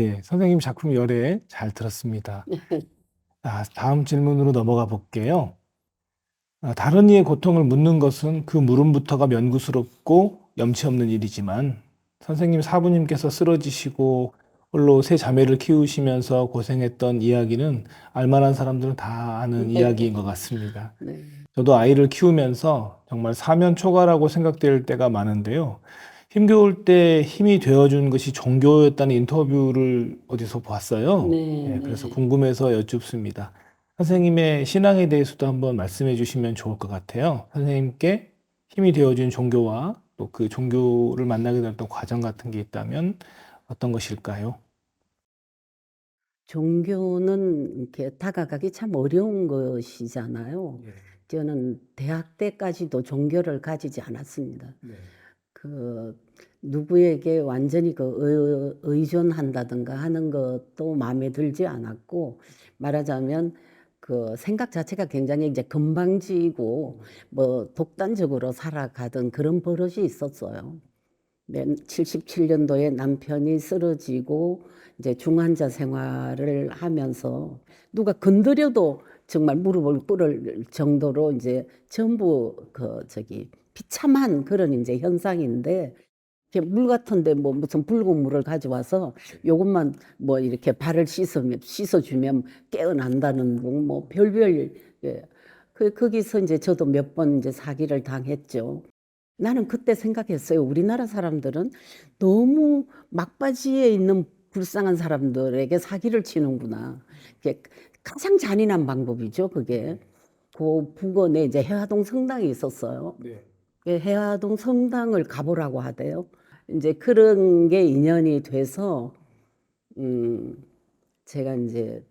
예, 선생님 작품 열애 잘 들었습니다. 아, 다음 질문으로 넘어가 볼게요. 아, 다른 이의 고통을 묻는 것은 그 물음부터가 면구스럽고 염치 없는 일이지만 선생님 사부님께서 쓰러지시고 홀로 세 자매를 키우시면서 고생했던 이야기는 알만한 사람들은 다 아는 네. 이야기인 것 같습니다. 네. 저도 아이를 키우면서 정말 사면 초가라고 생각될 때가 많은데요. 힘겨울 때 힘이 되어준 것이 종교였다는 인터뷰를 어디서 봤어요. 네, 예, 그래서 네. 궁금해서 여쭙습니다. 선생님의 신앙에 대해서도 한번 말씀해 주시면 좋을 것 같아요. 선생님께 힘이 되어준 종교와 또 그 종교를 만나게 됐던 과정 같은 게 있다면 어떤 것일까요? 종교는 이렇게 다가가기 참 어려운 것이잖아요. 예, 저는 대학 때까지도 종교를 가지지 않았습니다. 네, 그 누구에게 완전히 그 의, 의존한다든가 하는 것도 마음에 들지 않았고 말하자면 그 생각 자체가 굉장히 이제 건방지고 뭐 독단적으로 살아가던 그런 버릇이 있었어요. 네, 77년도에 남편이 쓰러지고 이제 중환자 생활을 하면서 누가 건드려도 정말 무릎을 꿇을 정도로 이제 전부 그 저기 비참한 그런 이제 현상인데 물 같은데 뭐 무슨 붉은 물을 가져와서 요것만 뭐 이렇게 발을 씻으면 씻어주면 깨어난다는 둥뭐 별별 예. 그 거기서 이제 저도 몇 번 이제 사기를 당했죠. 나는 그때 생각했어요. 우리나라 사람들은 너무 막바지에 있는 불쌍한 사람들에게 사기를 치는구나. 그게 가장 잔인한 방법이죠, 그게. 그 부근에 이제 해화동 성당이 있었어요. 네, 그 해화동 성당을 가보라고 하대요. 이제 그런 게 인연이 돼서, 음, 제가 이제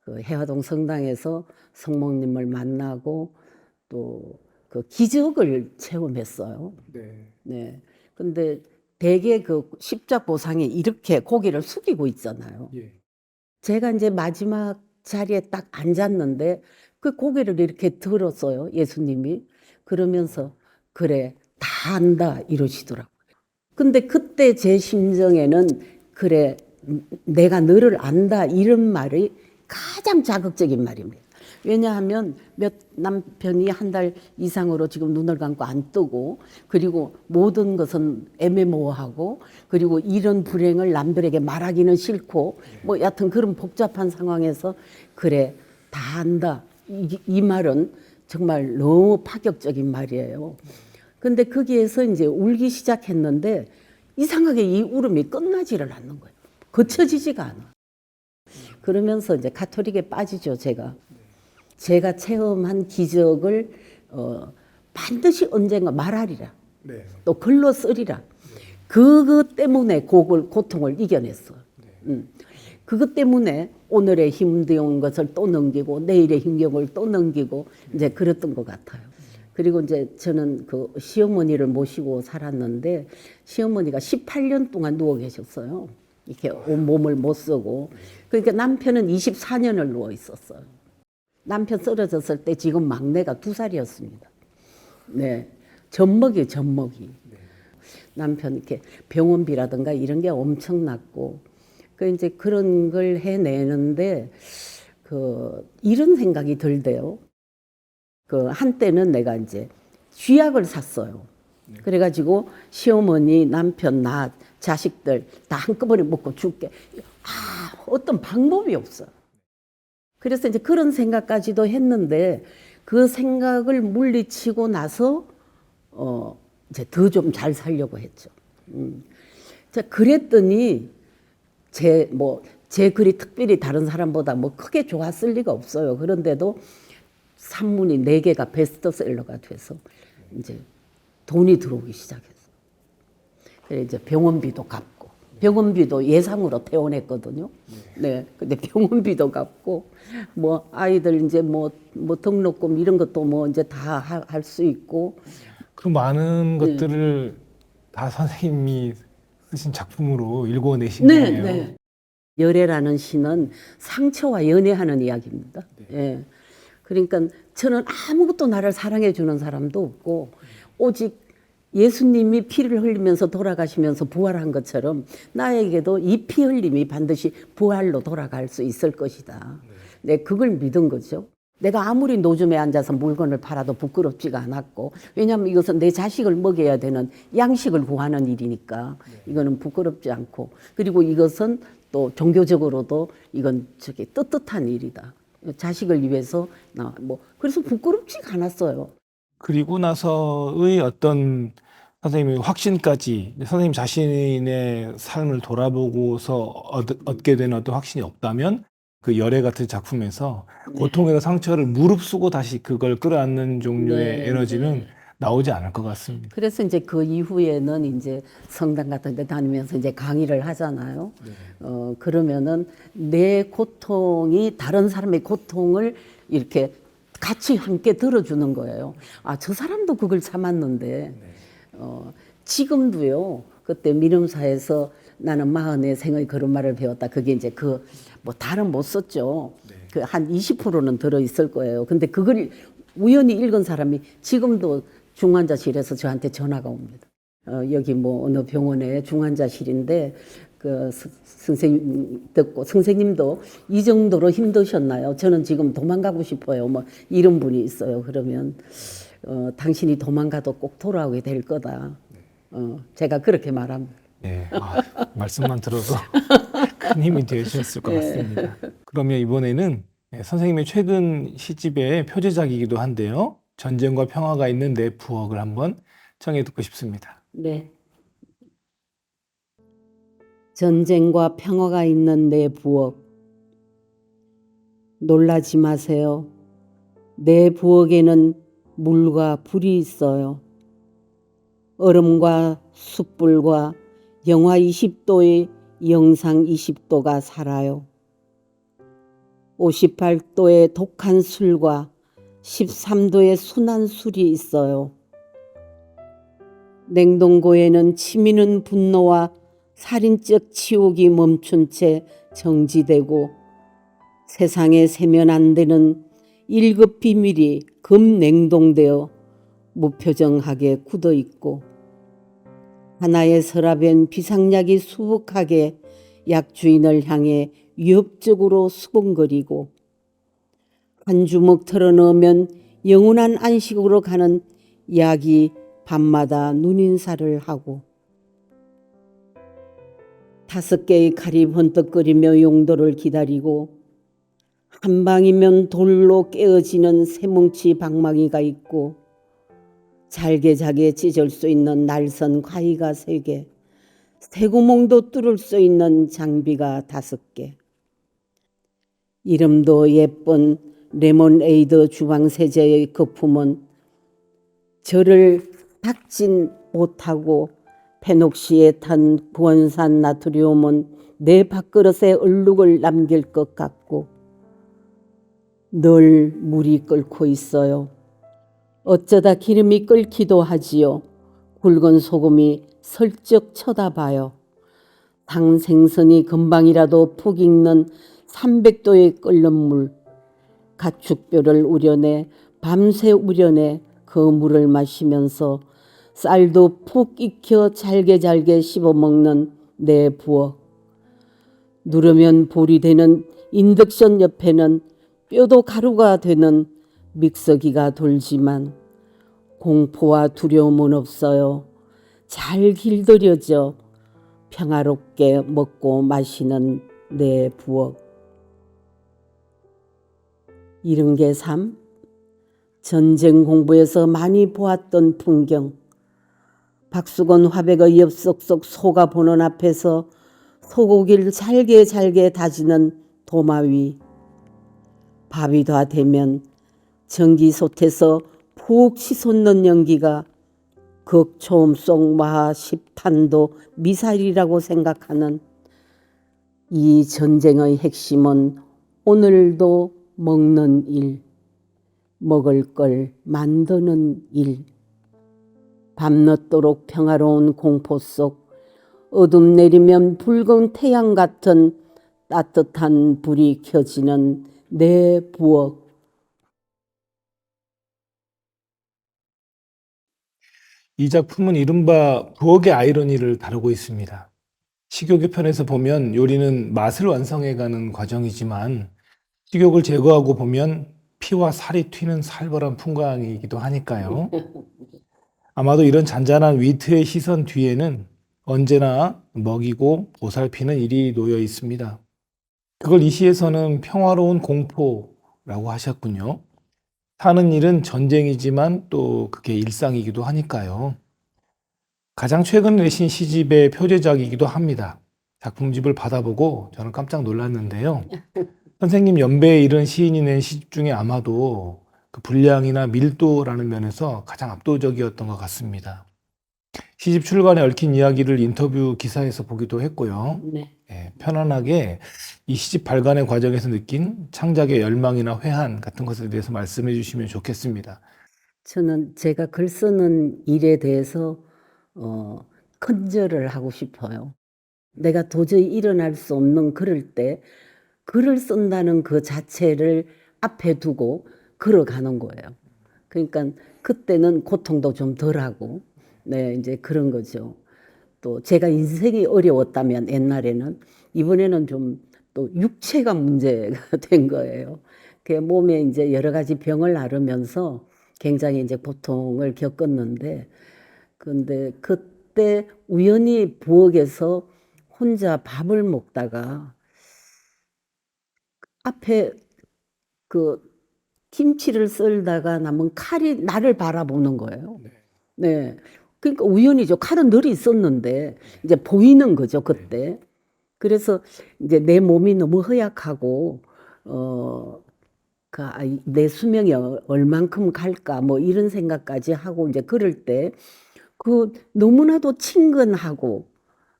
그 해화동 성당에서 성모님을 만나고 또 그 기적을 체험했어요. 네, 네. 근데 대개 그 십자 보상에 이렇게 고개를 숙이고 있잖아요. 예, 제가 이제 마지막 자리에 딱 앉았는데 그 고개를 이렇게 들었어요. 예수님이. 그러면서 그래, 다 안다 이러시더라고요. 근데 그때 제 심정에는 그래, 내가 너를 안다 이런 말이 가장 자극적인 말입니다. 왜냐하면 몇 남편이 한 달 이상으로 지금 눈을 감고 안 뜨고 그리고 모든 것은 애매모호하고 그리고 이런 불행을 남들에게 말하기는 싫고 뭐 여하튼 그런 복잡한 상황에서 그래 다 안다 이, 이 말은 정말 너무 파격적인 말이에요. 근데 거기에서 이제 울기 시작했는데 이상하게 이 울음이 끝나지를 않는 거예요. 거쳐지지가 않아. 그러면서 이제 가톨릭에 빠지죠, 제가. 제가 체험한 기적을 어, 반드시 언젠가 말하리라. 네, 또 글로 쓰리라. 그것 때문에 그걸 고통을 이겨냈어. 음. 그것 때문에 오늘의 힘든 것을 또 넘기고 내일의 힘겨움을 또 넘기고 이제 그랬던 것 같아요. 그리고 이제 저는 그 시어머니를 모시고 살았는데 시어머니가 18년 동안 누워 계셨어요. 이렇게 온 몸을 못 쓰고 그러니까 남편은 24년을 누워 있었어요. 남편 쓰러졌을 때 지금 막내가 두 살이었습니다. 네, 젖먹이 젖먹이. 남편 이렇게 병원비라든가 이런 게 엄청 났고 그 이제 그런 걸 해내는데 그 이런 생각이 들대요. 그 한때는 내가 이제 쥐약을 샀어요. 그래가지고 시어머니, 남편, 나, 자식들 다 한꺼번에 먹고 죽게. 아, 어떤 방법이 없어요. 그래서 이제 그런 생각까지도 했는데 그 생각을 물리치고 나서 어 이제 더 좀 잘 살려고 했죠. 음. 자 그랬더니 제 뭐 제 글이 특별히 다른 사람보다 뭐 크게 좋았을 리가 없어요. 그런데도 산문이 네 개가 베스트셀러가 돼서 이제 돈이 들어오기 시작했어. 그래 이제 병원비도 갚고 병원비도 예상으로 퇴원했거든요. 네. 근데 병원비도 갚고 뭐 아이들 이제 뭐뭐 등록금 이런 것도 뭐 이제 다 할 수 있고 그 많은 네. 것들을 다 선생님이 쓰신 작품으로 읽어내신 네, 거예요. 네. 열애라는 시는 상처와 연애하는 이야기입니다. 예. 그러니까 저는 아무것도 나를 사랑해 주는 사람도 없고 오직 예수님이 피를 흘리면서 돌아가시면서 부활한 것처럼 나에게도 이 피 흘림이 반드시 부활로 돌아갈 수 있을 것이다. 네, 그걸 믿은 거죠. 내가 아무리 노점에 앉아서 물건을 팔아도 부끄럽지가 않았고, 왜냐하면 이것은 내 자식을 먹여야 되는 양식을 구하는 일이니까 이거는 부끄럽지 않고, 그리고 이것은 또 종교적으로도 이건 저기 떳떳한 일이다. 자식을 위해서 나 뭐 그래서 부끄럽지가 않았어요. 그리고 나서의 어떤 선생님의 확신까지 선생님 자신의 삶을 돌아보고서 얻, 얻게 된 어떤 확신이 없다면 그 열애 같은 작품에서 고통과 상처를 무릅쓰고 다시 그걸 끌어안는 종류의 네, 에너지는 네. 나오지 않을 것 같습니다. 그래서 이제 그 이후에는 이제 성당 같은 데 다니면서 이제 강의를 하잖아요. 어, 그러면은 내 고통이 다른 사람의 고통을 이렇게 같이 함께 들어주는 거예요. 아, 저 사람도 그걸 참았는데, 어, 지금도요, 그때 미름사에서 나는 마흔의 생의 걸음마를 배웠다. 그게 이제 그, 뭐, 다른 못 썼죠. 그한 20%는 들어있을 거예요. 근데 그걸 우연히 읽은 사람이 지금도 중환자실에서 저한테 전화가 옵니다. 어, 여기 뭐 어느 병원에 중환자실인데 그 스- 선생님 듣고 선생님도 이 정도로 힘드셨나요? 저는 지금 도망가고 싶어요. 뭐 이런 분이 있어요. 그러면 어, 당신이 도망가도 꼭 돌아오게 될 거다. 어, 제가 그렇게 말합니다. 예, 아, 말씀만 들어도 큰 힘이 되셨을 것 같습니다. 그러면 이번에는 예, 선생님의 최근 시집의 표제작이기도 한데요. 전쟁과 평화가 있는 내 부엌을 한번 청해 듣고 싶습니다. 네. 전쟁과 평화가 있는 내 부엌. 놀라지 마세요. 내 부엌에는 물과 불이 있어요. 얼음과 숯불과 영하 20도의 영상 20도가 살아요. 58도의 독한 술과 13도의 순한 술이 있어요. 냉동고에는 치미는 분노와 살인적 치욕이 멈춘 채 정지되고 세상에 세면 안 되는 일급 비밀이 금냉동되어 무표정하게 굳어 있고 하나의 서랍엔 비상약이 수북하게 약주인을 향해 위협적으로 수근거리고 한 주먹 털어넣으면 영원한 안식으로 가는 약이 밤마다 눈인사를 하고 다섯 개의 칼이 번뜩거리며 용도를 기다리고 한 방이면 돌로 깨어지는 새뭉치 방망이가 있고 잘게잘게 찢을 수 있는 날선 과이가 세 개, 새구멍도 뚫을 수 있는 장비가 다섯 개. 이름도 예쁜 레몬에이드 주방 세제의 거품은 저를 닦진 못하고 페녹시에 탄 구원산 나트륨은 내 밥그릇에 얼룩을 남길 것 같고 늘 물이 끓고 있어요. 어쩌다 기름이 끓기도 하지요. 굵은 소금이 슬쩍 쳐다봐요. 당 생선이 금방이라도 푹 익는 300도의 끓는 물, 가축뼈를 우려내 밤새 우려내 그 물을 마시면서 쌀도 푹 익혀 잘게 잘게 씹어 먹는 내 부엌. 누르면 볼이 되는 인덕션 옆에는 뼈도 가루가 되는 믹서기가 돌지만 공포와 두려움은 없어요. 잘 길들여져 평화롭게 먹고 마시는 내 부엌. 이런 게 삶? 전쟁 공부에서 많이 보았던 풍경. 박수건 화백의 엽석 속 소가 보는 앞에서 소고기를 잘게 잘게 다지는 도마 위. 밥이 다 되면 전기솥에서 푹 치솟는 연기가 극초음 속 마하 10탄도 미사일이라고 생각하는 이 전쟁의 핵심은 오늘도 먹는 일, 먹을 걸 만드는 일. 밤늦도록 평화로운 공포 속 어둠 내리면 붉은 태양 같은 따뜻한 불이 켜지는 내 부엌. 이 작품은 이른바 부엌의 아이러니를 다루고 있습니다. 식욕의 편에서 보면 요리는 맛을 완성해가는 과정이지만 식욕을 제거하고 보면 피와 살이 튀는 살벌한 풍광이기도 하니까요. 아마도 이런 잔잔한 위트의 시선 뒤에는 언제나 먹이고 보살피는 일이 놓여 있습니다. 그걸 이 시에서는 평화로운 공포라고 하셨군요. 사는 일은 전쟁이지만 또 그게 일상이기도 하니까요. 가장 최근 내신 시집의 표제작이기도 합니다. 작품집을 받아보고 저는 깜짝 놀랐는데요. 선생님 연배에 이른 시인이 낸 시집 중에 아마도 그 분량이나 밀도라는 면에서 가장 압도적이었던 것 같습니다. 시집 출간에 얽힌 이야기를 인터뷰 기사에서 보기도 했고요. 네. 예, 편안하게 이 시집 발간의 과정에서 느낀 창작의 열망이나 회한 같은 것에 대해서 말씀해 주시면 좋겠습니다. 저는 제가 글 쓰는 일에 대해서 어, 큰절을 하고 싶어요. 내가 도저히 일어날 수 없는 그럴 때 글을 쓴다는 그 자체를 앞에 두고 걸어가는 거예요. 그러니까 그때는 고통도 좀 덜하고 네 이제 그런 거죠. 또 제가 인생이 어려웠다면 옛날에는 이번에는 좀 또 육체가 문제가 된 거예요. 그 몸에 이제 여러 가지 병을 앓으면서 굉장히 이제 고통을 겪었는데 근데 그때 우연히 부엌에서 혼자 밥을 먹다가 앞에 그 김치를 썰다가 남은 칼이 나를 바라보는 거예요. 네. 그러니까 우연이죠. 칼은 늘 있었는데 이제 보이는 거죠, 그때. 그래서 이제 내 몸이 너무 허약하고 어, 그, 아, 이- 내 수명이 어- 얼만큼 갈까 뭐 이런 생각까지 하고 이제 그럴 때 그 너무나도 친근하고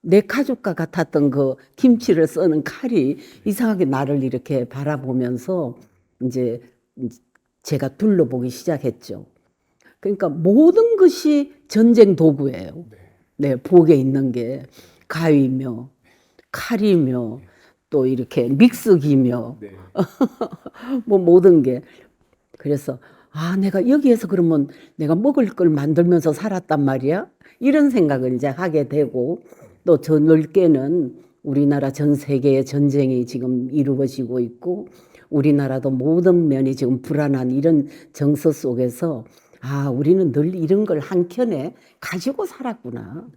내 가족과 같았던 그 김치를 써는 칼이 이상하게 나를 이렇게 바라보면서 이제 제가 둘러보기 시작했죠. 그러니까 모든 것이 전쟁 도구예요. 네, 부엌에 있는 게 가위며 칼이며 또 이렇게 믹서기며 뭐 모든 게 그래서 아 내가 여기에서 그러면 내가 먹을 걸 만들면서 살았단 말이야 이런 생각을 이제 하게 되고 또저 넓게는 우리나라 전 세계의 전쟁이 지금 이루어지고 있고 우리나라도 모든 면이 지금 불안한 이런 정서 속에서 아 우리는 늘 이런 걸 한켠에 가지고 살았구나.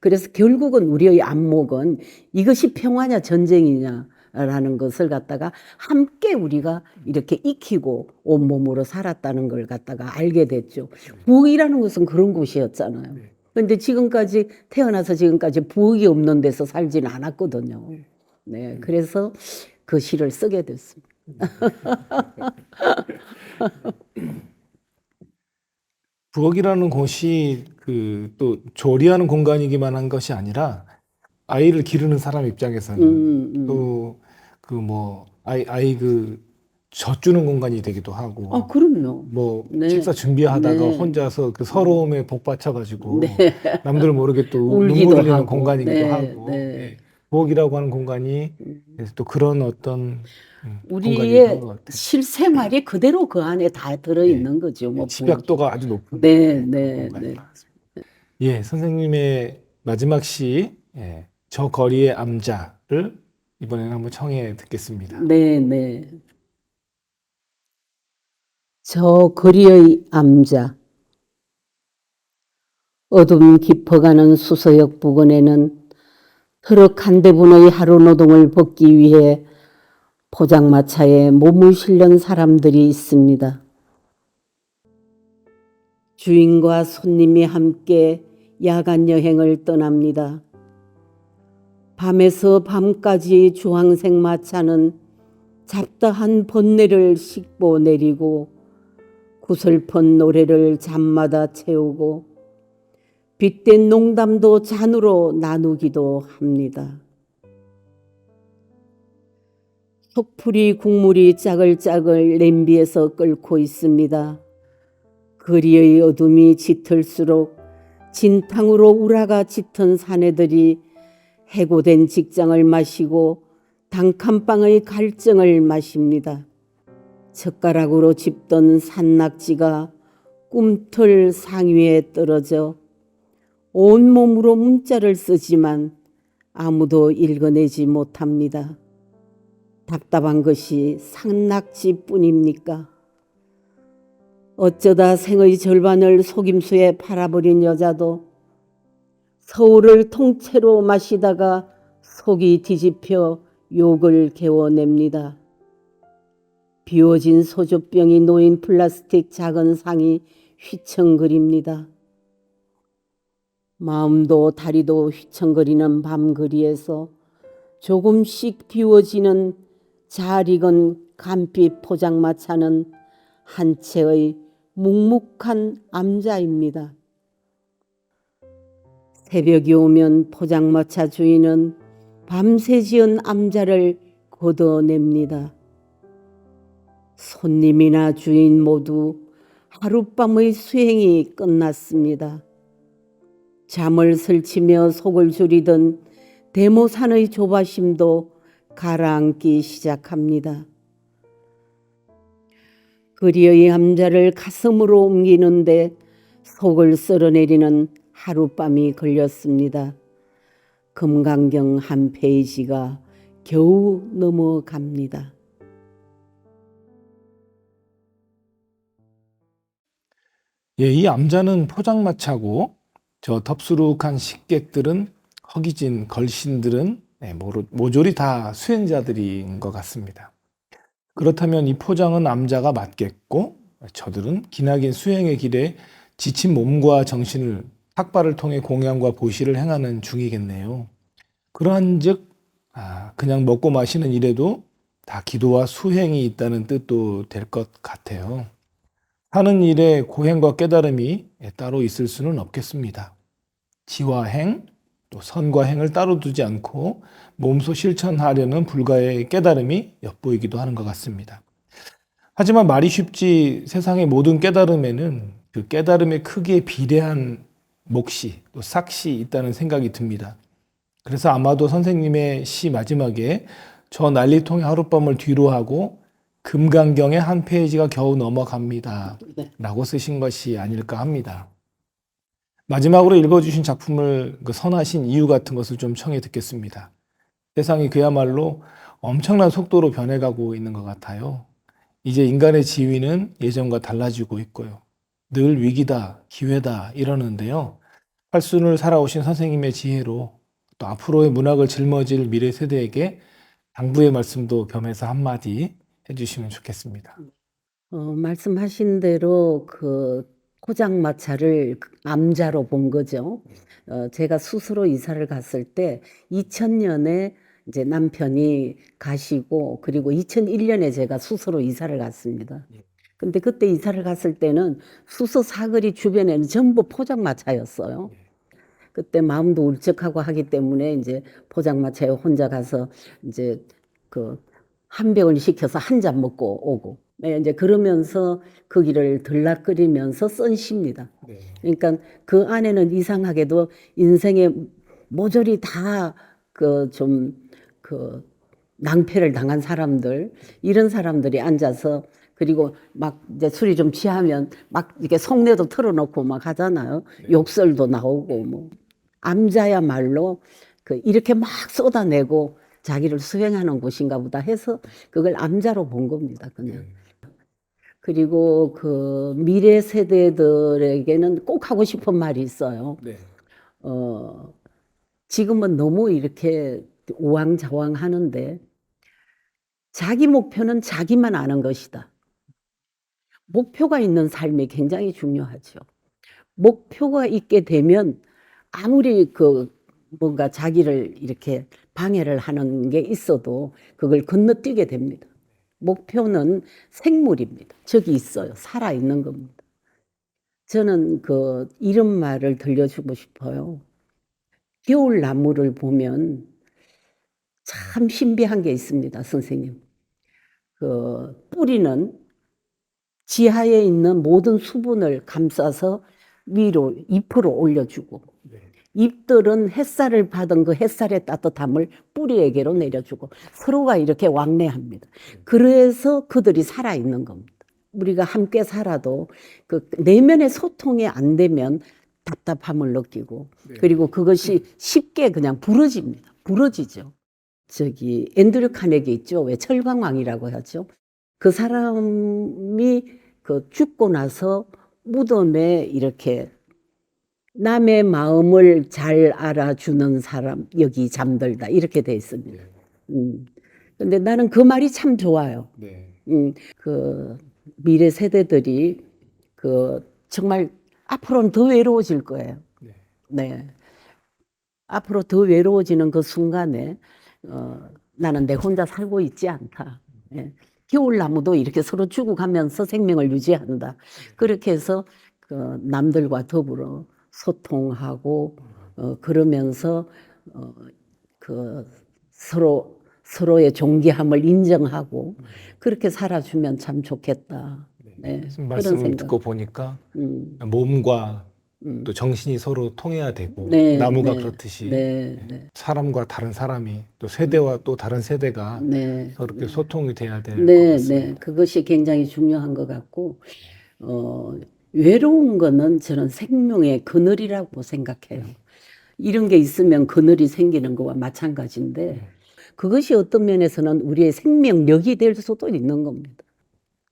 그래서 결국은 우리의 안목은 이것이 평화냐 전쟁이냐 라는 것을 갖다가 함께 우리가 이렇게 익히고 온몸으로 살았다는 걸 갖다가 알게 됐죠. 부엌이라는 것은 그런 곳이었잖아요. 근데 지금까지 태어나서 지금까지 부엌이 없는 데서 살지는 않았거든요. 네, 그래서 그 시를 쓰게 됐습니다. 부엌이라는 곳이 그 또 조리하는 공간이기만 한 것이 아니라 아이를 기르는 사람 입장에서는 음, 음. 또그 뭐 아이 아이 그 젖주는 공간이 되기도 하고 아, 그럼요. 뭐 네. 식사 준비하다가 네. 혼자서 그 서러움에 복받쳐가지고 네. 남들 모르게 또 울기도 눈물 흘리는 하고. 공간이기도 네, 하고 네. 예. 부엌이라고 하는 공간이 그래서 또 그런 어떤 음, 공간이 우리의 있는 것 같아요. 실생활이 그대로 그 안에 다 들어 있는 거죠. 뭐 집약도가 아주 높은 네, 네, 네. 것 같습니다. 예, 선생님의 마지막 시, 예, 저 거리의 암자를 이번에는 한번 청해 듣겠습니다. 네, 네. 저 거리의 암자. 어둠 깊어가는 수서역 부근에는 트럭 한 대분의 하루 노동을 벗기 위해 포장마차에 몸을 실는 사람들이 있습니다. 주인과 손님이 함께 야간 여행을 떠납니다. 밤에서 밤까지 주황색 마차는 잡다한 번뇌를 싣고 내리고 구슬픈 노래를 잠마다 채우고 빗댄 농담도 잔으로 나누기도 합니다. 속풀이 국물이 짜글짜글 냄비에서 끓고 있습니다. 거리의 어둠이 짙을수록 진탕으로 우라가 짙은 사내들이 해고된 직장을 마시고 단칸방의 갈증을 마십니다. 젓가락으로 집던 산낙지가 꿈틀 상위에 떨어져 온몸으로 문자를 쓰지만 아무도 읽어내지 못합니다. 답답한 것이 상낙지 뿐입니까? 어쩌다 생의 절반을 속임수에 팔아버린 여자도 서울을 통째로 마시다가 속이 뒤집혀 욕을 개워냅니다. 비워진 소주병이 놓인 플라스틱 작은 상이 휘청거립니다. 마음도 다리도 휘청거리는 밤거리에서 조금씩 비워지는 잘 익은 감빛 포장마차는 한 채의 묵묵한 암자입니다. 새벽이 오면 포장마차 주인은 밤새 지은 암자를 걷어냅니다. 손님이나 주인 모두 하룻밤의 수행이 끝났습니다. 잠을 설치며 속을 줄이던 대모산의 조바심도 가라앉기 시작합니다. 그리의 암자를 가슴으로 옮기는데 속을 쓸어내리는 하룻밤이 걸렸습니다. 금강경 한 페이지가 겨우 넘어갑니다. 예, 이 암자는 포장마차고 저 덥수룩한 식객들은 허기진 걸신들은 네, 모조리 다 수행자들인 것 같습니다. 그렇다면 이 포장은 암자가 맞겠고 저들은 기나긴 수행의 길에 지친 몸과 정신을 탁발을 통해 공양과 보시를 행하는 중이겠네요. 그러한즉 아, 그냥 먹고 마시는 일에도 다 기도와 수행이 있다는 뜻도 될 것 같아요. 하는 일에 고행과 깨달음이 따로 있을 수는 없겠습니다. 지와 행, 또 선과 행을 따로 두지 않고 몸소 실천하려는 불가의 깨달음이 엿보이기도 하는 것 같습니다. 하지만 말이 쉽지 세상의 모든 깨달음에는 그 깨달음의 크기에 비례한 몫이 또 삭시 있다는 생각이 듭니다. 그래서 아마도 선생님의 시 마지막에 저 난리통의 하룻밤을 뒤로 하고 금강경의 한 페이지가 겨우 넘어갑니다. 네. 라고 쓰신 것이 아닐까 합니다. 마지막으로 읽어주신 작품을 그 선하신 이유 같은 것을 좀 청해 듣겠습니다. 세상이 그야말로 엄청난 속도로 변해가고 있는 것 같아요. 이제 인간의 지위는 예전과 달라지고 있고요. 늘 위기다, 기회다 이러는데요. 팔순을 살아오신 선생님의 지혜로 또 앞으로의 문학을 짊어질 미래 세대에게 당부의 말씀도 겸해서 한마디 해주시면 좋겠습니다. 어, 말씀하신 대로 그 포장마차를 암자로 본 거죠. 어, 제가 스스로 이사를 갔을 때 2000년에 이제 남편이 가시고 그리고 2001년에 제가 스스로 이사를 갔습니다. 근데 그때 이사를 갔을 때는 수서 사거리 주변에는 전부 포장마차였어요. 그때 마음도 울적하고 하기 때문에 이제 포장마차에 혼자 가서 이제 그 한 병을 시켜서 한 잔 먹고 오고 네, 이제 그러면서 그 길을 들락거리면서 쓴 시입니다. 그러니까 그 안에는 이상하게도 인생에 모조리 다 그좀그 낭패를 당한 사람들 이런 사람들이 앉아서 그리고 막 이제 술이 좀 취하면 막 이렇게 속내도 털어놓고 막 하잖아요. 욕설도 나오고 뭐 암자야말로 그 이렇게 막 쏟아내고 자기를 수행하는 곳인가 보다 해서 그걸 암자로 본 겁니다. 그냥. 그리고 그 미래 세대들에게는 꼭 하고 싶은 말이 있어요. 네. 어, 지금은 너무 이렇게 우왕좌왕 하는데 자기 목표는 자기만 아는 것이다. 목표가 있는 삶이 굉장히 중요하죠. 목표가 있게 되면 아무리 그 뭔가 자기를 이렇게 방해를 하는 게 있어도 그걸 건너뛰게 됩니다. 목표는 생물입니다. 저기 있어요. 살아 있는 겁니다. 저는 그 이런 말을 들려주고 싶어요. 겨울 나무를 보면 참 신비한 게 있습니다, 선생님. 그 뿌리는 지하에 있는 모든 수분을 감싸서 위로 잎으로 올려주고 잎들은 햇살을 받은 그 햇살의 따뜻함을 뿌리에게로 내려주고 서로가 이렇게 왕래합니다. 그래서 그들이 살아 있는 겁니다. 우리가 함께 살아도 그 내면의 소통이 안 되면 답답함을 느끼고 네. 그리고 그것이 쉽게 그냥 부러집니다. 부러지죠. 저기 앤드류 카네기 있죠. 왜 철강왕이라고 하죠. 그 사람이 그 죽고 나서 무덤에 이렇게 남의 마음을 잘 알아주는 사람 여기 잠들다 이렇게 돼 있습니다. 음. 근데 나는 그 말이 참 좋아요. 네. 음, 그 미래 세대들이 그 정말 앞으로는 더 외로워질 거예요. 네. 네. 앞으로 더 외로워지는 그 순간에 어, 나는 내 혼자 살고 있지 않다. 예. 겨울나무도 이렇게 서로 주고 가면서 생명을 유지한다. 그렇게 해서 그 남들과 더불어 소통하고 어, 그러면서 어, 그 서로 서로의 존귀함을 인정하고 그렇게 살아주면 참 좋겠다. 네. 그런 말씀을 생각. 듣고 보니까 음, 몸과 음. 또 정신이 서로 통해야 되고 네, 나무가 네, 그렇듯이 네, 네, 사람과 다른 사람이 또 세대와 또 다른 세대가 네. 서로 이렇게 소통이 돼야 될것 네, 같습니다. 네. 그것이 굉장히 중요한 것 같고, 어, 외로운 거는 저는 생명의 그늘이라고 생각해요. 이런 게 있으면 그늘이 생기는 거와 마찬가지인데, 그것이 어떤 면에서는 우리의 생명력이 될 수도 있는 겁니다.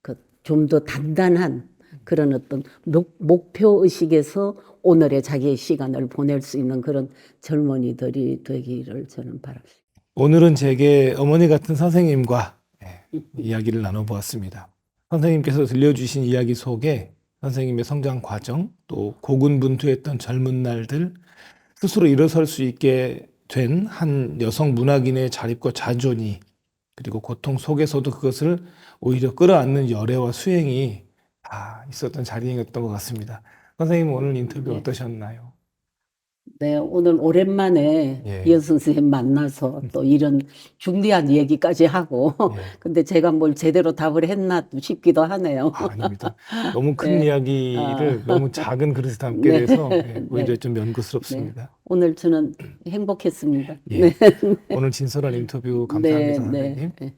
그 좀 더 단단한 그런 어떤 목, 목표 의식에서 오늘의 자기의 시간을 보낼 수 있는 그런 젊은이들이 되기를 저는 바랍니다. 오늘은 제게 어머니 같은 선생님과 예, 이야기를 나눠보았습니다. 선생님께서 들려주신 이야기 속에 선생님의 성장 과정, 또 고군분투했던 젊은 날들, 스스로 일어설 수 있게 된 한 여성 문학인의 자립과 자존이, 그리고 고통 속에서도 그것을 오히려 끌어안는 열애와 수행이 다 있었던 자리였던 것 같습니다. 선생님 오늘 인터뷰 네. 어떠셨나요? 네, 오늘 오랜만에 예. 이현 선생님 만나서 또 이런 중대한 얘기까지 하고, 예. 근데 제가 뭘 제대로 답을 했나 싶기도 하네요. 아, 아닙니다. 너무 큰 네. 이야기를 아. 너무 작은 그릇에 담게 네. 돼서 예, 오히려 좀 연구스럽습니다. 오늘 저는 행복했습니다. 예. 네, 오늘 진솔한 인터뷰 네, 감사합니다, 네, 선생님. 네.